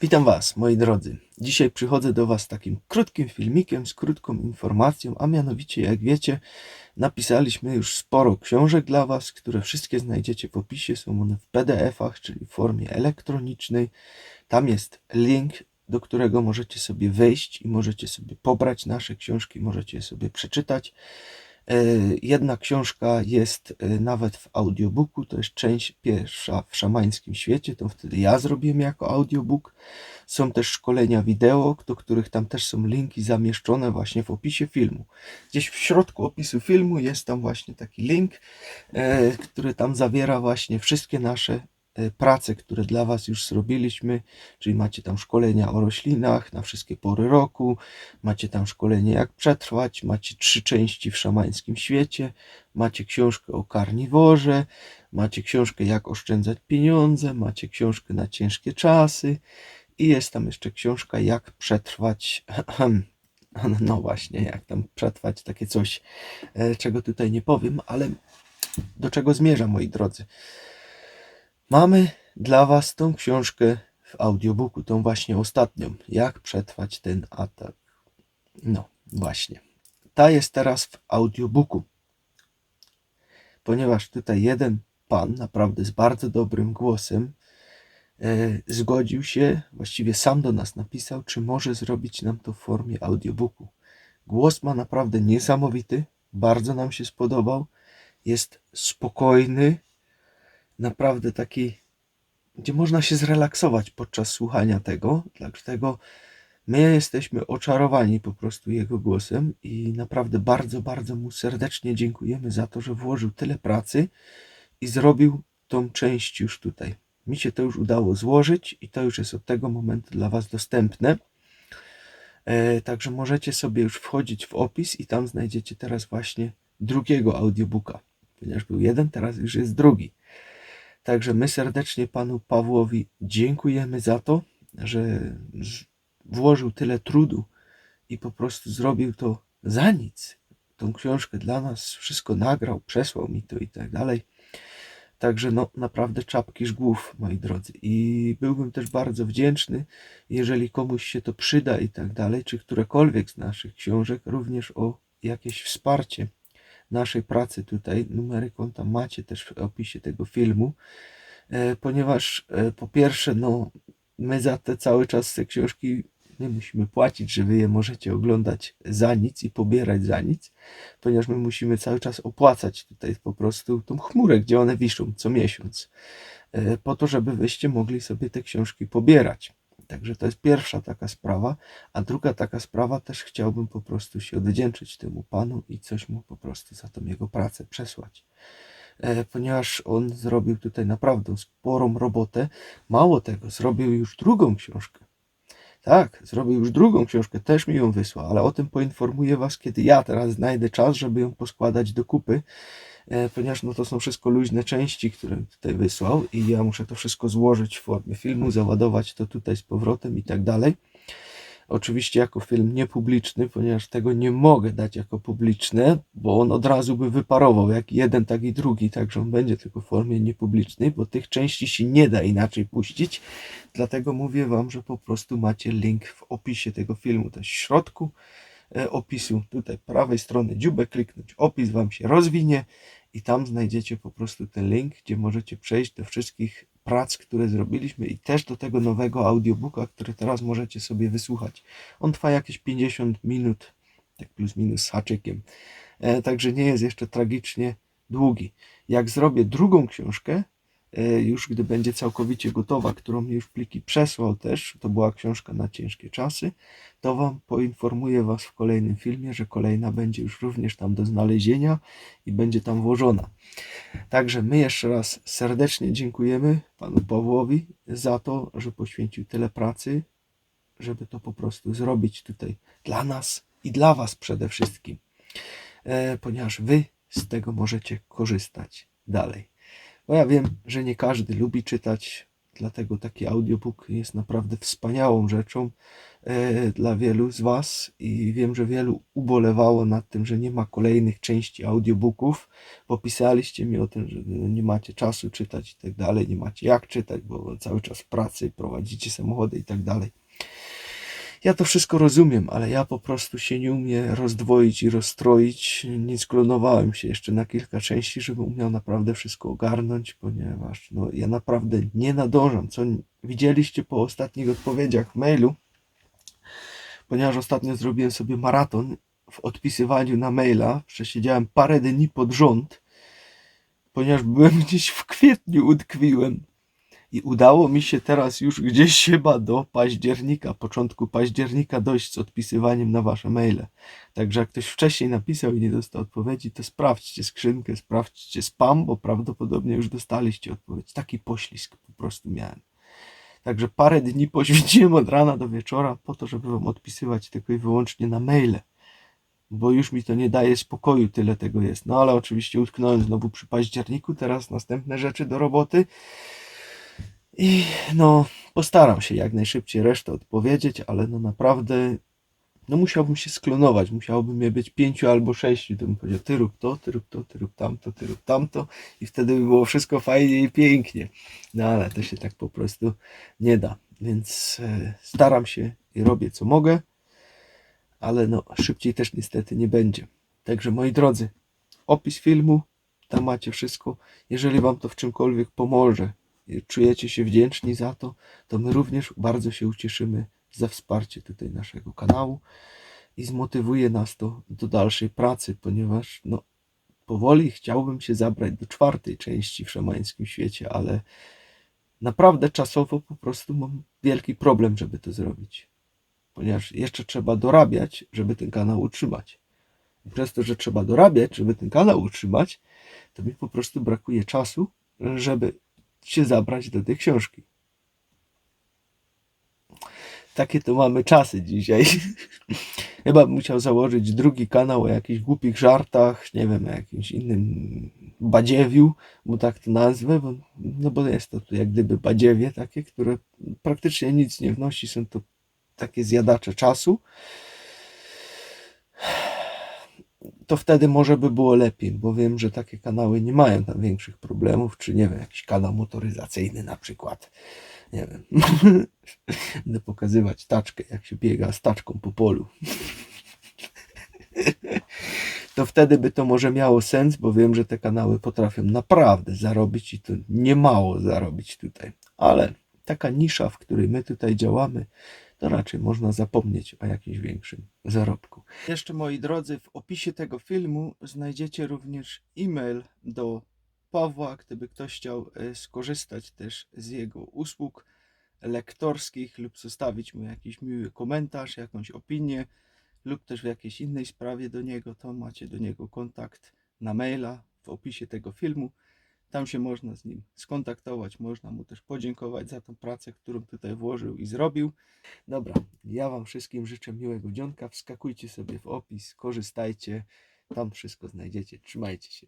Witam Was, moi drodzy. Dzisiaj przychodzę do Was takim krótkim filmikiem, z krótką informacją, a mianowicie, jak wiecie, napisaliśmy już sporo książek dla Was, które wszystkie znajdziecie w opisie. Są one w PDF-ach, czyli w formie elektronicznej. Tam jest link, do którego możecie sobie wejść i możecie sobie pobrać nasze książki, możecie je sobie przeczytać. E, Jedna książka jest e, nawet w audiobooku, to jest część pierwsza w szamańskim świecie, to wtedy ja zrobiłem jako audiobook. Są też szkolenia wideo, do których tam też są linki zamieszczone właśnie w opisie filmu. Gdzieś w środku opisu filmu jest tam właśnie taki link, e, który tam zawiera właśnie wszystkie nasze prace, które dla Was już zrobiliśmy, czyli macie tam szkolenia o roślinach na wszystkie pory roku, macie tam szkolenie jak przetrwać, macie trzy części w szamańskim świecie, macie książkę o karniworze, macie książkę jak oszczędzać pieniądze, macie książkę na ciężkie czasy i jest tam jeszcze książka jak przetrwać, no właśnie, jak tam przetrwać takie coś, e, czego tutaj nie powiem, ale do czego zmierzam, moi drodzy. Mamy dla Was tą książkę w audiobooku, tą właśnie ostatnią. Jak przetrwać ten atak. No, właśnie. Ta jest teraz w audiobooku. Ponieważ tutaj jeden pan, naprawdę z bardzo dobrym głosem, e, zgodził się, właściwie sam do nas napisał, czy może zrobić nam to w formie audiobooku. Głos ma naprawdę niesamowity, bardzo nam się spodobał. Jest spokojny, naprawdę taki, gdzie można się zrelaksować podczas słuchania tego. Dlatego my jesteśmy oczarowani po prostu jego głosem i naprawdę bardzo, bardzo mu serdecznie dziękujemy za to, że włożył tyle pracy i zrobił tą część już tutaj. Mi się to już udało złożyć i to już jest od tego momentu dla Was dostępne. E, Także możecie sobie już wchodzić w opis i tam znajdziecie teraz właśnie drugiego audiobooka. Ponieważ był jeden, teraz już jest drugi. Także my serdecznie panu Pawłowi dziękujemy za to, że włożył tyle trudu i po prostu zrobił to za nic. Tą książkę dla nas wszystko nagrał, przesłał mi to i tak dalej. Także no naprawdę czapki głów, moi drodzy. I byłbym też bardzo wdzięczny, jeżeli komuś się to przyda i tak dalej, czy którekolwiek z naszych książek, również o jakieś wsparcie naszej pracy tutaj. Numery konta macie też w opisie tego filmu, e, ponieważ e, po pierwsze, no my za te cały czas te książki nie musimy płacić, że wy je możecie oglądać za nic i pobierać za nic, ponieważ my musimy cały czas opłacać tutaj po prostu tą chmurę, gdzie one wiszą co miesiąc, e, po to, żeby wyście mogli sobie te książki pobierać. Także to jest pierwsza taka sprawa, a druga taka sprawa też chciałbym po prostu się odwdzięczyć temu panu i coś mu po prostu za tą jego pracę przesłać. E, Ponieważ on zrobił tutaj naprawdę sporą robotę. Mało tego, zrobił już drugą książkę. Tak, zrobił już drugą książkę, też mi ją wysłał, ale o tym poinformuję Was, kiedy ja teraz znajdę czas, żeby ją poskładać do kupy, ponieważ no to są wszystko luźne części, które tutaj wysłał i ja muszę to wszystko złożyć w formie filmu, załadować to tutaj z powrotem i tak dalej. Oczywiście jako film niepubliczny, ponieważ tego nie mogę dać jako publiczne, bo on od razu by wyparował, jak jeden, tak i drugi, także on będzie tylko w formie niepublicznej, bo tych części się nie da inaczej puścić. Dlatego mówię Wam, że po prostu macie link w opisie tego filmu, jest w środku e, opisu, tutaj prawej strony dziubę kliknąć, opis Wam się rozwinie i tam znajdziecie po prostu ten link, gdzie możecie przejść do wszystkich prac, które zrobiliśmy i też do tego nowego audiobooka, który teraz możecie sobie wysłuchać. On trwa jakieś 50 minut, tak plus minus z haczykiem. E, także nie jest jeszcze tragicznie długi. Jak zrobię drugą książkę, e, już gdy będzie całkowicie gotowa, którą mi już pliki przesłał też, to była książka na ciężkie czasy, to Wam poinformuję Was w kolejnym filmie, że kolejna będzie już również tam do znalezienia i będzie tam włożona. Także my jeszcze raz serdecznie dziękujemy Panu Pawłowi za to, że poświęcił tyle pracy, żeby to po prostu zrobić tutaj dla nas i dla Was przede wszystkim, e, ponieważ Wy z tego możecie korzystać dalej. Bo ja wiem, że nie każdy lubi czytać, Dlatego taki audiobook jest naprawdę wspaniałą rzeczą e, dla wielu z Was i wiem, że wielu ubolewało nad tym, że nie ma kolejnych części audiobooków, bo pisaliście mi o tym, że nie macie czasu czytać i tak dalej, nie macie jak czytać, bo cały czas w pracy prowadzicie samochody i tak dalej. Ja to wszystko rozumiem, ale ja po prostu się nie umiem rozdwoić i rozstroić. Nie sklonowałem się jeszcze na kilka części, żebym umiał naprawdę wszystko ogarnąć, ponieważ no, ja naprawdę nie nadążam. Co widzieliście po ostatnich odpowiedziach w mailu, ponieważ ostatnio zrobiłem sobie maraton w odpisywaniu na maila. Przesiedziałem parę dni pod rząd, ponieważ byłem gdzieś w kwietniu, utkwiłem. I udało mi się teraz już gdzieś chyba do października, początku października dojść z odpisywaniem na wasze maile. Także jak ktoś wcześniej napisał i nie dostał odpowiedzi, to sprawdźcie skrzynkę, sprawdźcie spam, bo prawdopodobnie już dostaliście odpowiedź. Taki poślizg po prostu miałem. Także parę dni poświęciłem od rana do wieczora po to, żeby wam odpisywać tylko i wyłącznie na maile. Bo już mi to nie daje spokoju, tyle tego jest. No ale oczywiście utknąłem znowu przy październiku, teraz następne rzeczy do roboty. I no, postaram się jak najszybciej resztę odpowiedzieć, ale no naprawdę, no musiałbym się sklonować, musiałoby mnie być pięciu albo sześciu, to bym powiedział, ty rób to, ty rób to, ty rób tamto, ty rób tamto i wtedy by było wszystko fajnie i pięknie. No ale to się tak po prostu nie da, więc e, staram się i robię co mogę, ale no szybciej też niestety nie będzie. Także moi drodzy, opis filmu, tam macie wszystko. Jeżeli wam to w czymkolwiek pomoże, czujecie się wdzięczni za to, to my również bardzo się ucieszymy za wsparcie tutaj naszego kanału i zmotywuje nas to do dalszej pracy, ponieważ no, powoli chciałbym się zabrać do czwartej części w szamańskim świecie, ale naprawdę czasowo po prostu mam wielki problem, żeby to zrobić, ponieważ jeszcze trzeba dorabiać, żeby ten kanał utrzymać. I przez to, że trzeba dorabiać, żeby ten kanał utrzymać, to mi po prostu brakuje czasu, żeby się zabrać do tej książki. Takie to mamy czasy dzisiaj. Chyba bym musiał założyć drugi kanał o jakichś głupich żartach, nie wiem, o jakimś innym badziewiu, bo tak to nazwę, bo, no bo jest to tu jak gdyby badziewie takie, które praktycznie nic nie wnosi, są to takie zjadacze czasu. To wtedy może by było lepiej, bo wiem, że takie kanały nie mają tam większych problemów, czy nie wiem, jakiś kanał motoryzacyjny na przykład. Nie wiem. Będę pokazywać taczkę, jak się biega z taczką po polu. To wtedy by to może miało sens, bo wiem, że te kanały potrafią naprawdę zarobić i to nie mało zarobić tutaj. Ale taka nisza, w której my tutaj działamy, to raczej można zapomnieć o jakimś większym zarobku. Jeszcze moi drodzy, w opisie tego filmu znajdziecie również e-mail do Pawła, gdyby ktoś chciał e, skorzystać też z jego usług lektorskich lub zostawić mu jakiś miły komentarz, jakąś opinię lub też w jakiejś innej sprawie do niego, to macie do niego kontakt na maila w opisie tego filmu. Tam się można z nim skontaktować, można mu też podziękować za tą pracę, którą tutaj włożył i zrobił. Dobra, ja Wam wszystkim życzę miłego dzionka. Wskakujcie sobie w opis, korzystajcie, tam wszystko znajdziecie. Trzymajcie się.